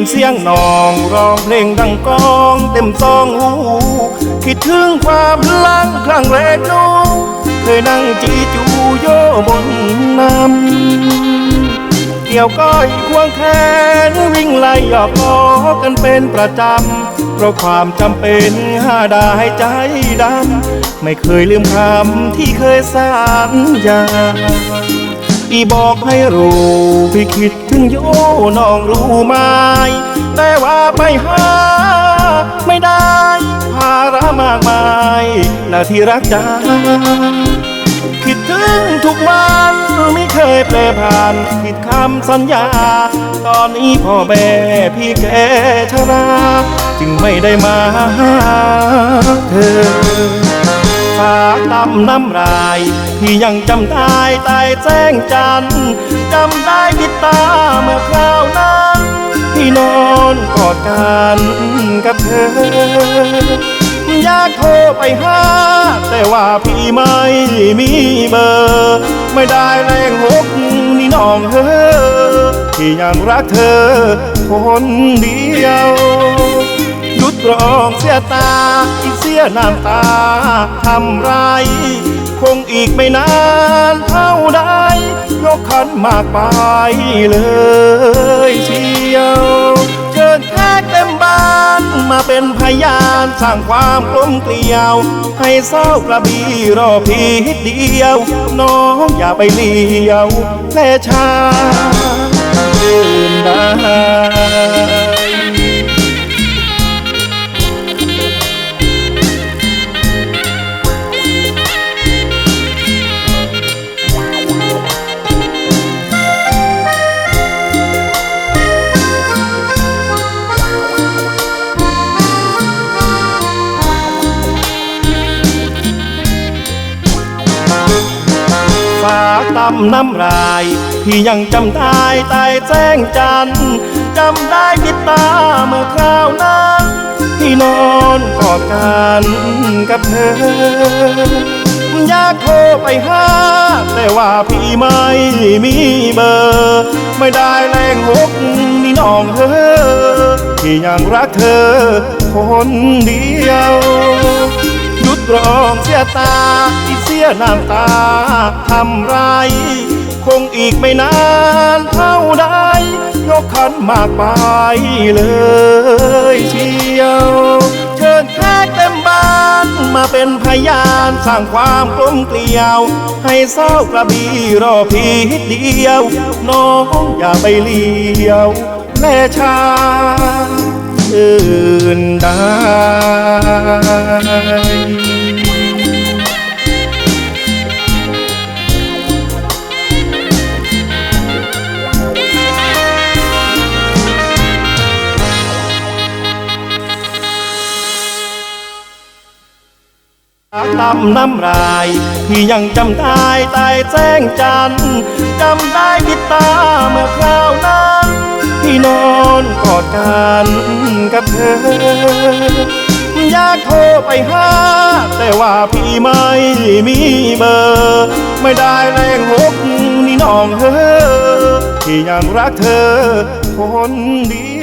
ินเสียงน้องร้องเพลงดังก้องเต็มซองหูคิดถึงความหลังครั้งแรกน้องเคยนั่งจีจูโยบนน้ำเกี่ยวก้อยควงแขนวิ่งไล่หยอกล้อกันเป็นประจำเพราะความจำเป็นหาได้ใจดำไม่เคยลืมคำที่เคยสัญญา อีบอกให้รู้ พี่คิดถึงโยน้องรู้ไหมแต่ว่าไปหา ไม่ได้ภาระมากมายหน้าที่รักจ้าคิดถึงทุกวันไม่เคยแปรผ่านผิดคำสัญญา ตอนนี้พ่อแม่พี่แกชรา จึงไม่ได้มาหาเธอฝากตำน้ำลาย ที่ยังจำได้ใต้แจ้งจันจำได้ติดตาเมื่อคราวนั้นที่นอนกอดกันกับเธอ อยากโทรไปหาแต่ว่าพี่ไม่มีเบอร์ ไม่ได้แรงหกนี่น้องเฮอที่ยังรักเธอคนเดียวหยุดร้องเสียตาอีเสียน้ำตาทำไร คงอีกไม่นานเท่าใดยกขันมากไปเลยเชียวเชิญแขกเต็มบ้านมาเป็นพยานสร้างความกลมเกลียว ให้เศร้ากระบี่รอพีเดียว น้องอย่าไปเลี้ยวแลชาอื่นได้ำน้ำลายที่ยังจำได้ใต้แจ้งจันจำได้ติดตาเมื่อคราวนั้นที่นอนกอดกันกับเธอ อยากโทรไปหา แต่ว่าพี่ไม่มีเบอร์ ไม่ได้แรงหกนี่น้องเฮอที่ยังรักเธอคนเดียว องเสียตาที่เสียน้ำตาทำไร คงอีกไม่นานเท่าใดยกขันมากไปเลยเชียว เชิญแขกเต็มบ้านมาเป็นพยานสร้างความกลมเกลียว ให้เศร้ากระบี่รอพีเดียว น้องอย่าไปเลี้ยวแม่ชาอื่นได้ ตำน้ำลายที่ยังจำได้ใต้แจ้งจันจำได้ติดตาเมื่อคราวนั้นที่นอนกอดกันกับเธอ อยากโทรไปหาแต่ว่าพี่ไม่มีเบอร์ ไม่ได้แรงหกนี่น้องเฮอที่ยังรักเธอคนเดี